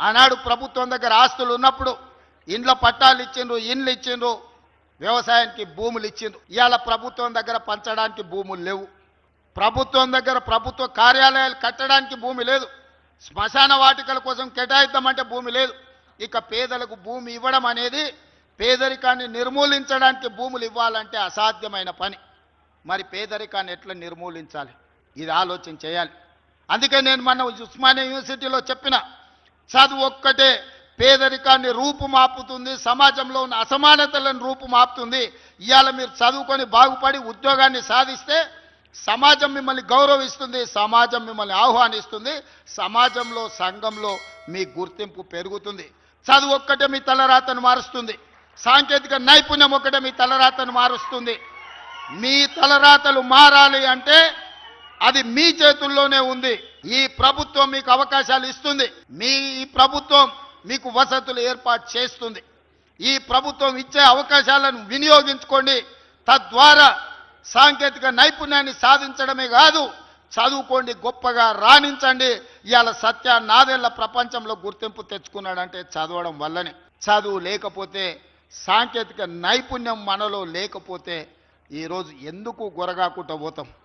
ఆనాడు ప్రభుత్వం దగ్గర ఆస్తులు ఉన్నప్పుడు ఇండ్ల పట్టాలు ఇచ్చిండ్రు ఇండ్లు ఇచ్చిండ్రు వ్యవసాయానికి భూములు ఇచ్చిండ్రు. ఇవాళ ప్రభుత్వం దగ్గర పంచడానికి భూములు లేవు. ప్రభుత్వం దగ్గర ప్రభుత్వ కార్యాలయాలు కట్టడానికి భూమి లేదు. శ్మశాన వాటికల కోసం కేటాయిద్దామంటే భూమి లేదు. ఇక పేదలకు భూమి ఇవ్వడం అనేది పేదరికాన్ని నిర్మూలించడానికి భూములు ఇవ్వాలంటే అసాధ్యమైన పని. మరి పేదరికాన్ని ఎట్లా నిర్మూలించాలి? ఇది ఆలోచన చేయాలి. అందుకే నేను మన ఉస్మానియా యూనివర్సిటీలో చెప్పిన చదువు ఒక్కటే పేదరికాన్ని రూపుమాపుతుంది సమాజంలో ఉన్న అసమానతలను రూపుమాపుతుంది. ఇవాళ మీరు చదువుకొని బాగుపడి ఉద్యోగాన్ని సాధిస్తే సమాజం మిమ్మల్ని గౌరవిస్తుంది సమాజం మిమ్మల్ని ఆహ్వానిస్తుంది సమాజంలో సంఘంలో మీ గుర్తింపు పెరుగుతుంది. చదువు ఒక్కటే మీ తలరాతను మారుస్తుంది. సాంకేతిక నైపుణ్యం ఒక్కటే మీ తలరాతను మారుస్తుంది. మీ తలరాతలు మారాలి అంటే అది మీ చేతుల్లోనే ఉంది. ఈ ప్రభుత్వం మీకు అవకాశాలు ఇస్తుంది. మీ ఈ ప్రభుత్వం మీకు వసతులు ఏర్పాటు చేస్తుంది. ఈ ప్రభుత్వం ఇచ్చే అవకాశాలను వినియోగించుకోండి. తద్వారా సాంకేతిక నైపుణ్యాన్ని సాధించడమే కాదు చదువుకోండి గొప్పగా రాణించండి. ఇవాళ సత్య నాదేళ్ళ ప్రపంచంలో గుర్తింపు తెచ్చుకున్నాడంటే చదవడం వల్లనే. చదువు లేకపోతే సాంకేతిక నైపుణ్యం మనలో లేకపోతే ఈరోజు ఎందుకు గొరగాకుండా పోతాం?